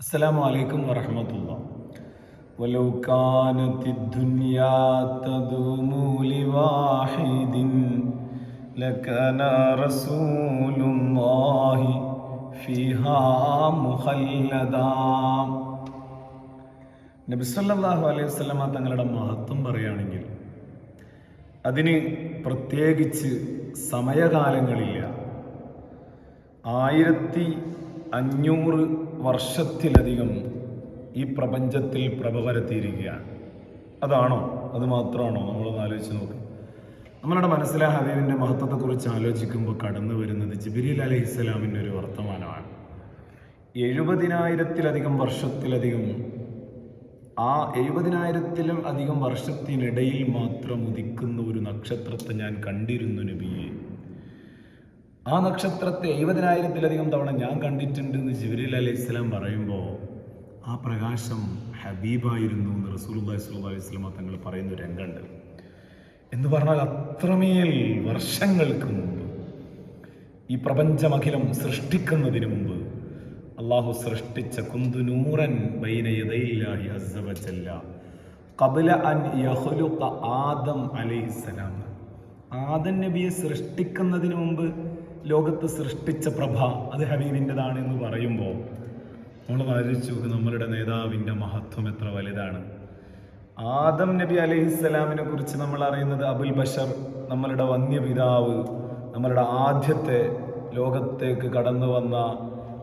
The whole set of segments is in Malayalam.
السلام عليكم ورحمة الله ولو كانت الدنيا تدوم لواحد لكان رسول الله فيها مخلدا നബിസല്ലാഹു അലൈഹി വസ്ലമ തങ്ങളുടെ മഹത്വം പറയുകയാണെങ്കിൽ അതിന് പ്രത്യേകിച്ച് സമയകാലങ്ങളില്ല ആയിരത്തി അഞ്ഞൂറ് വർഷത്തിലധികം ഈ പ്രപഞ്ചത്തിൽ പ്രഭ പരത്തിയിരിക്കുകയാണ് അതാണോ? അത് മാത്രമാണോ? നമ്മളൊന്ന് ആലോചിച്ച് നോക്ക്. നമ്മളുടെ മനസ്സിലെ ഹബീബിന്റെ മഹത്വത്തെക്കുറിച്ച് ആലോചിക്കുമ്പോൾ കടന്നു വരുന്നത് ജിബിരിൽ അലൈഹി ഇസ്ലാമിന്റെ ഒരു വർത്തമാനമാണ്. എഴുപതിനായിരത്തിലധികം വർഷത്തിലധികം ആ എഴുപതിനായിരത്തിലും അധികം വർഷത്തിനിടയിൽ മാത്രം ഉദിക്കുന്ന ഒരു നക്ഷത്രത്തെ ഞാൻ കണ്ടിരുന്നു നബിയെ. ആ നക്ഷത്രത്തെ എഴുപതിനായിരത്തിലധികം തവണ ഞാൻ കണ്ടിട്ടുണ്ട് എന്ന് ജിബിരിൽ അലൈഹി ഇസ്ലാം പറയുമ്പോൾ ആ പ്രകാശം ഹബീബായിരുന്നു എന്ന് റസൂലുള്ളാഹി സ്വല്ലല്ലാഹി അലൈഹി വസല്ലം തങ്ങൾ പറയുന്ന ഒരു രംഗമുണ്ട്. എന്ന് പറഞ്ഞാൽ അത്രമേൽ വർഷങ്ങൾക്ക് മുമ്പ് ഈ പ്രപഞ്ചമഖിലം സൃഷ്ടിക്കുന്നതിന് മുമ്പ് അള്ളാഹു സൃഷ്ടിച്ച കുന്തുനൂറൻ ബൈന യദൈല്ലാഹി അസ്സ വജല്ല. അൻ ആദം അലൈഹിസ്സലാം ആദം നബിയെ സൃഷ്ടിക്കുന്നതിന് മുമ്പ് ലോകത്ത് സൃഷ്ടിച്ച പ്രഭ അത് ഹബീബിന്റെതാണ് എന്ന് പറയുമ്പോൾ നമ്മൾ ആലോചിച്ച് നമ്മളുടെ നേതാവിന്റെ മഹത്വം എത്ര വലുതാണ്. ആദം നബി അലൈഹിസ്സലാമിനെ കുറിച്ച് നമ്മൾ അറിയുന്നത് അബുൽ ബഷർ നമ്മളുടെ വന്യപിതാവ് നമ്മളുടെ ആദ്യത്തെ ലോകത്തേക്ക് കടന്നു വന്ന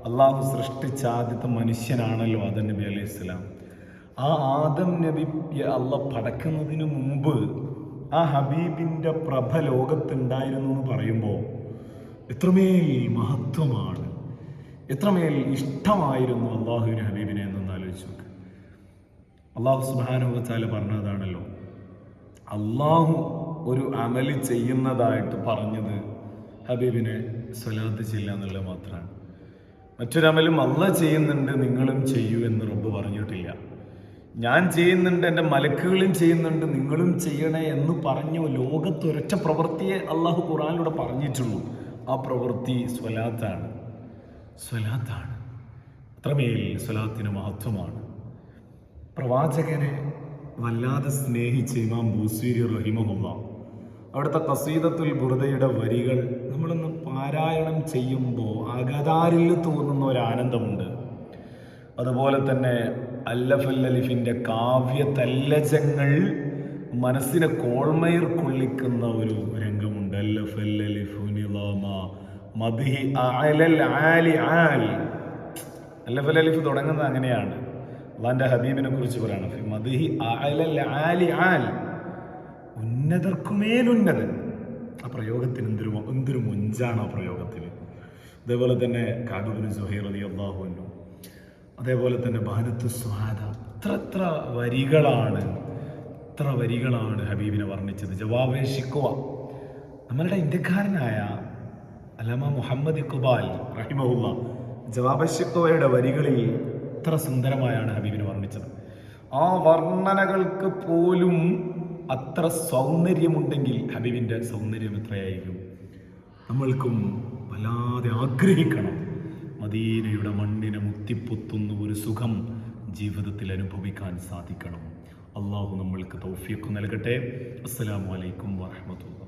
അള്ളാഹു സൃഷ്ടിച്ച ആദ്യത്തെ മനുഷ്യനാണല്ലോ ആദം നബി അലൈഹി ആ ആദം നബി അള്ള പടക്കുന്നതിന് മുമ്പ് ആ ഹബീബിന്റെ പ്രഭ ലോകത്തുണ്ടായിരുന്നു എന്ന് പറയുമ്പോൾ എത്രമേൽ മഹത്വമാണ്? എത്രമേൽ ഇഷ്ടമായിരുന്നു അള്ളാഹുവിന് ഹബീബിനെ എന്നൊന്ന് ആലോചിച്ച് നോക്ക്. അള്ളാഹു സുബാനുവച്ചാല പറഞ്ഞതാണല്ലോ അള്ളാഹു ഒരു അമൽ ചെയ്യുന്നതായിട്ട് പറഞ്ഞത് ഹബീബിനെ സ്വലാത്ത് ചെയ്യില്ല എന്നുള്ളത് മാത്രമാണ്. മറ്റൊരമലും അല്ല ചെയ്യുന്നുണ്ട് നിങ്ങളും ചെയ്യൂ എന്ന് റബ്ബ് പറഞ്ഞിട്ടില്ല. ഞാൻ ചെയ്യുന്നുണ്ട് എന്റെ മലക്കുകളും ചെയ്യുന്നുണ്ട് നിങ്ങളും ചെയ്യണേ എന്ന് പറഞ്ഞു ലോകത്തൊരൊറ്റ പ്രവൃത്തിയെ അള്ളാഹു ഖുറാനിലൂടെ പറഞ്ഞിട്ടുള്ളൂ. ആ പ്രവൃത്തി സ്വലാത്താണ്. സ്വലാത്താണ്. അത്രമേൽ സ്വലാത്തിന് മഹത്വമാണ്. പ്രവാചകനെ വല്ലാതെ സ്നേഹിച്ച ഇമാം ബൂസീരി റഹിമഹുല്ല അവിടുത്തെ കസീദത്തുൽ ബുറുദയുടെ വരികൾ നമ്മളൊന്ന് പാരായണം ചെയ്യുമ്പോൾ അകതാരിൽ തോന്നുന്ന ഒരു ആനന്ദമുണ്ട്. അതുപോലെ തന്നെ അല്ലഫല്ലലിഫിന്റെ കാവ്യ തല്ലജങ്ങൾ മനസ്സിനെ കോൾമയർ കൊള്ളിക്കുന്ന ഒരു രംഗമുണ്ട് ആലി ആൽ. തുടങ്ങുന്നത് അങ്ങനെയാണ്. അള്ളാന്റെ ഹബീബിനെ കുറിച്ച് പറയണം. ആലി ആൽ. ഉന്നതർക്കുമേലുന്നതൻ ആ പ്രയോഗത്തിന് എന്തൊരു എന്തൊരു മുഞ്ചാണ് ആ പ്രയോഗത്തിന് അതേപോലെ തന്നെ കാബിബിന് സുഹൈർ അലി അള്ളാഹുവിനു അതേപോലെ തന്നെ ഭാനത്ത് സ്വാദ അത്ര വരികളാണ് എത്ര വരികളാണ് ഹബീബിനെ വർണിച്ചത്. ജവാബെ ഷിക്കുവ നമ്മളുടെ ഇന്ത്യക്കാരനായ അലമ മുഹമ്മദ് ഇഖ്ബാൽ റഹിമഹുല്ല ജവാബശിക്കോയുടെ വരികളിൽ എത്ര സുന്ദരമായാണ് ഹബീബിന് വർണിച്ചത്. ആ വർണനകൾക്ക് പോലും അത്ര സൗന്ദര്യമുണ്ടെങ്കിൽ ഹബീബിന്റെ സൗന്ദര്യം എത്രയായിരിക്കും? നമ്മൾക്കും വല്ലാതെ ആഗ്രഹിക്കണം. മദീനയുടെ മണ്ണിനെ മുത്തിപ്പൊത്തുന്ന ഒരു സുഖം ജീവിതത്തിൽ അനുഭവിക്കാൻ സാധിക്കണം. അള്ളാഹു നമ്മൾക്ക് തൗഫീഖ് നൽകട്ടെ. അസ്സലാമു അലൈക്കും വാഹമത്തുള്ള